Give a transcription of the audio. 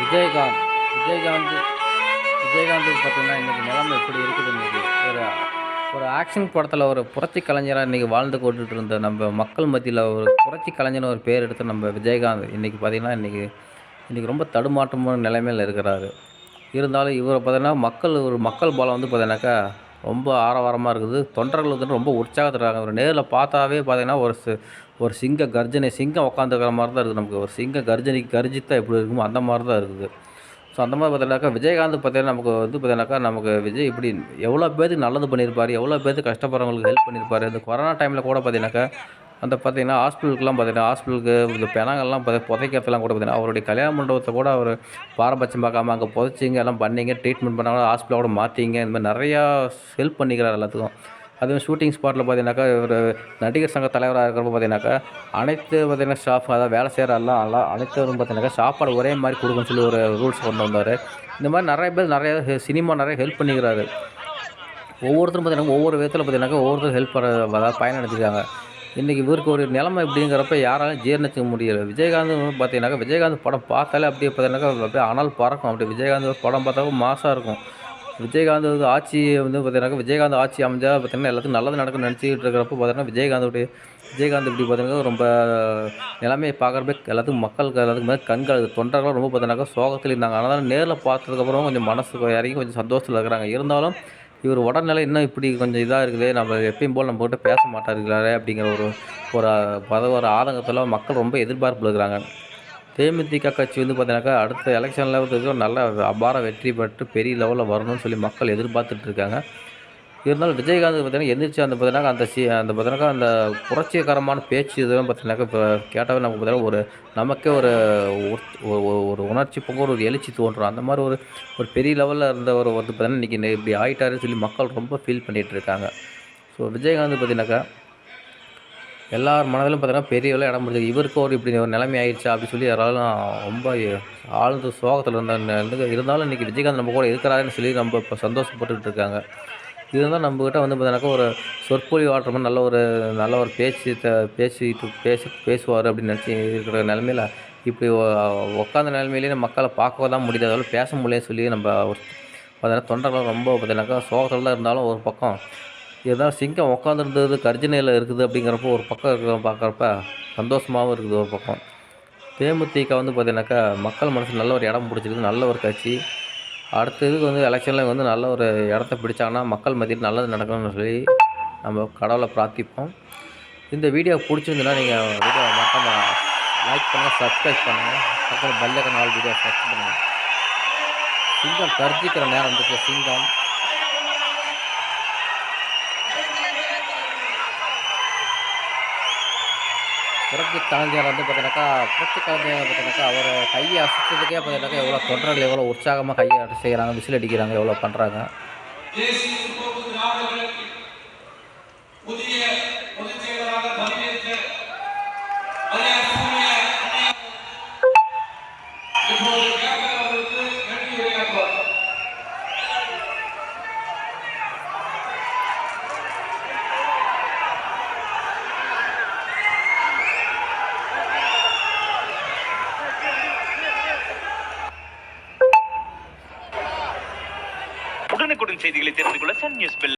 விஜயகாந்த். விஜயகாந்த் விஜயகாந்துக்கு பார்த்தீங்கன்னா இன்றைக்கி நிலமை எப்படி இருக்குது இன்றைக்கி ஒரு ஒரு ஆக்ஷன் படத்தில் ஒரு புரட்சி கலைஞராக இன்றைக்கி வாழ்ந்து கொண்டுட்டு இருந்த நம்ம மக்கள் மத்தியில் ஒரு புரட்சி கலைஞர்னு ஒரு பேர் எடுத்து நம்ம விஜயகாந்த் இன்றைக்கி பார்த்திங்கன்னா இன்றைக்கி இன்றைக்கி ரொம்ப தடுமாற்றமான நிலைமையில் இருக்கிறாரு. இருந்தாலும் இவரை பார்த்தீங்கன்னா மக்கள் ஒரு மக்கள் பலம் வந்து பார்த்தீங்கன்னாக்கா ரொம்ப ஆரவாரமாக இருக்குது. தொண்டர்கள் வந்து ரொம்ப உற்சாகத்துறாங்க ஒரு நேரில் பார்த்தாவே பார்த்தீங்கன்னா ஒரு ஒரு சிங்க கர்ஜனை சிங்கம் உட்காந்துக்கிற மாதிரி தான் இருக்குது நமக்கு. ஒரு சிங்க கர்ஜனை கர்ஜித்தா எப்படி இருக்குமோ அந்த மாதிரி தான் இருக்குது. ஸோ அந்த மாதிரி பார்த்தீங்கன்னாக்கா விஜயகாந்த் பார்த்தீங்கன்னா நமக்கு வந்து பார்த்தீங்கன்னாக்கா நமக்கு விஜய் இப்படி எவ்வளோ பேருக்கு நல்லது பண்ணியிருப்பார் எவ்வளோ பேருக்கு கஷ்டப்படுறவங்களுக்கு ஹெல்ப் பண்ணியிருப்பார். இந்த கொரோனா டைமில் கூட பார்த்தீங்கன்னாக்கா அந்த பார்த்தீங்கன்னா ஹாஸ்பிட்டலுக்குலாம் பார்த்தீங்கன்னா ஹாஸ்பிட்டலுக்கு இந்த பிணங்கள்லாம் பார்த்து புதைக்கிறதுலாம் கூட பார்த்தீங்கன்னா அவருடைய கல்யாண மண்டபத்தை கூட அவர் பாரபட்சம் பார்க்காம அங்கே புதைச்சிங்க எல்லாம் பண்ணீங்க ட்ரீட்மெண்ட் பண்ணாங்க ஹாஸ்பிட்டலோட கூட மாற்றிங்க இந்த மாதிரி நிறையா ஹெல்ப் பண்ணிக்கிறார் எல்லாத்துக்கும். அதுவும் ஷூட்டிங் ஸ்பாட்டில் பார்த்தீங்கன்னாக்கா ஒரு நடிகர் சங்க தலைவராக இருக்கிறப்ப பார்த்தீங்கன்னாக்கா அனைத்து பார்த்தீங்கன்னா ஸ்டாஃப் அதாவது வேலை செய்கிற எல்லாம் எல்லாம் அனைத்தவரும் பார்த்தீங்கன்னாக்கா சாப்பாடு ஒரே மாதிரி கொடுக்கணும்னு சொல்லி ஒரு ரூல்ஸ் கொண்டு வந்தார். இந்த மாதிரி நிறைய பேர் நிறைய சினிமா நிறைய ஹெல்ப் பண்ணிக்கிறாரு. ஒவ்வொருத்தரும் பார்த்தீங்கன்னா ஒவ்வொரு விதத்தில் பார்த்தீங்கன்னாக்கா ஒவ்வொருத்தரும் ஹெல்ப் பண்ண அதாவது பயனடைஞ்சிருக்காங்க இன்றைக்கி இவருக்கு ஒரு நிலைமை இப்படிங்கிறப்ப யாராலும் ஜீர்ணிச்சிக்க முடியல. விஜயகாந்த் பார்த்தீங்கன்னாக்கா விஜயகாந்த் படம் பார்த்தாலே அப்படியே பார்த்தீங்கன்னாக்கா அப்படியே அனல் பறக்கும். அப்படி விஜயகாந்த் படம் பார்த்தாலும் மாசாக இருக்கும். விஜயகாந்த் வந்து ஆட்சி வந்து பார்த்தீங்கன்னாக்கா விஜயகாந்த் ஆட்சி அமைஞ்சால் பார்த்தீங்கன்னா எல்லாத்துக்கும் நல்லது நடக்கும்னு நினச்சிக்கிட்டு இருக்கிறப்ப பார்த்தீங்கன்னா விஜயகாந்தோடைய விஜயகாந்த் இப்படி பார்த்தீங்கன்னா ரொம்ப நிலைமையை பார்க்குறப்ப எல்லாத்துக்கும் மக்களுக்கு எல்லாத்துக்கும் மேலே கண்கள் தொண்டர்களும் ரொம்ப பார்த்தீங்கன்னாக்கா சோகத்தில் இருந்தாங்க. அதனால் நேரில் பார்த்ததுக்கப்புறம் கொஞ்சம் மனசுக்கு இறங்கி கொஞ்சம் சந்தோஷத்தில் இருக்கிறாங்க. இருந்தாலும் இவர் உடல்நிலை இன்னும் இப்படி கொஞ்சம் இதாக இருக்குது. நம்ம எப்பயும் போல் நம்ம கிட்ட பேச மாட்டாருக்கிறாரு அப்படிங்கிற ஒரு ஒரு பத ஒரு ஆதங்கத்தில் மக்கள் ரொம்ப எதிர்பார்ப்பு இருக்கிறாங்க தேமுதிக கட்சி வந்து பார்த்தீங்கன்னாக்கா அடுத்த எலெக்ஷனில் லெவலுக்கு நல்ல அபார வெற்றி பெற்று பெரிய லெவலில் வரணும்னு சொல்லி மக்கள் எதிர்பார்த்துட்டு இருக்காங்க. இருந்தாலும் விஜயகாந்த் பார்த்தீங்கன்னா எந்திரிச்சு அந்த பார்த்தீங்கன்னா அந்த சி அந்த பார்த்தீங்கன்னா அந்த புரட்சிகரமான பேச்சு இதெல்லாம் பார்த்தீங்கன்னாக்கா இப்போ கேட்டாவே நமக்கு பார்த்தீங்கன்னா ஒரு நமக்கே ஒரு ஒரு உணர்ச்சி பொங்க ஒரு எழுச்சி தோன்றும். அந்த மாதிரி ஒரு ஒரு பெரிய லெவலில் இருந்த ஒரு வந்து பார்த்தீங்கன்னா இன்றைக்கி இப்படி ஆகிட்டாருன்னு சொல்லி மக்கள் ரொம்ப ஃபீல் பண்ணிகிட்டு இருக்காங்க. ஸோ விஜயகாந்த் பார்த்தீங்கன்னாக்கா எல்லார் மனதிலும் பார்த்தீங்கன்னா பெரிய இடம் பிடிச்சது இவருக்கு ஒரு இப்படி ஒரு நிலைமை ஆயிடுச்சா அப்படின்னு சொல்லி யாராலும் ரொம்ப ஆழ்ந்த சோகத்தில் இருந்த இருந்தாலும் இன்றைக்கி விஜயகாந்த் நம்ம கூட இருக்கிறாருன்னு சொல்லி நம்ம இப்போ சந்தோஷப்பட்டுக்கிட்டு இருக்காங்க. இருந்தால் நம்மக்கிட்ட வந்து பார்த்தீங்கன்னாக்கா ஒரு சொற்பொழிவு ஆடுற மாதிரி நல்ல ஒரு நல்ல ஒரு பேச்சு த பேசிட்டு பேசி பேசுவார் அப்படின்னு நினச்சி இருக்கிற நிலமையில இப்படி உட்காந்த நிலமையிலேயே மக்களை பார்க்க தான் முடியாது. அதாவது பேச முடியல சொல்லி நம்ம பார்த்தீங்கன்னா தொண்டர்கள் ரொம்ப பார்த்தீங்கன்னாக்கா சோகத்தில் தான் இருந்தாலும் ஒரு பக்கம் இருந்தாலும் சிங்கம் உட்காந்துருந்தது கர்ஜனையில் இருக்குது அப்படிங்கிறப்போ ஒரு பக்கம் இருக்கிற பார்க்குறப்ப சந்தோஷமாகவும் இருக்குது ஒரு பக்கம். தேமுதிக வந்து பார்த்தீங்கன்னாக்கா மக்கள் மனசில் நல்ல ஒரு இடம் பிடிச்சிருக்கு நல்ல ஒரு கட்சி. அடுத்த இதுக்கு வந்து எலெக்ஷனில் வந்து நல்ல ஒரு இடத்த பிடிச்சாங்கன்னா மக்கள் மத்தியில் நல்லது நடக்கணும்னு சொல்லி நம்ம கடவுளை பிரார்த்திப்போம். இந்த வீடியோ பிடிச்சிருந்துன்னா நீங்கள் வீடியோ மறக்காம லைக் பண்ணுங்கள் சப்ஸ்கிரைப் பண்ணுங்கள் அப்புறம் பெல்லைக்கன் நாலு வீடியோ சர்ச் பண்ணுங்கள் சிங்கம் கர்ஜிக்கிற நேரம் வந்துச்சு சிங்கம். புரட்சி கலைஞர் வந்து பார்த்தீங்கன்னாக்கா புரட்சி கலைஞர் பார்த்தீங்கன்னாக்கா அவர் கையை அசைச்சதுக்கே பார்த்தீங்கன்னாக்கா எவ்வளோ தொண்டர்கள் எவ்வளோ உற்சாகமாக கையை செய்கிறாங்க விசில் அடிக்கிறாங்க எவ்வளோ பண்ணுறாங்க புதிய பொதுச் செயலராக செய்திகளை தெரிந்து கொள்ள சன் நியூஸ் பெல்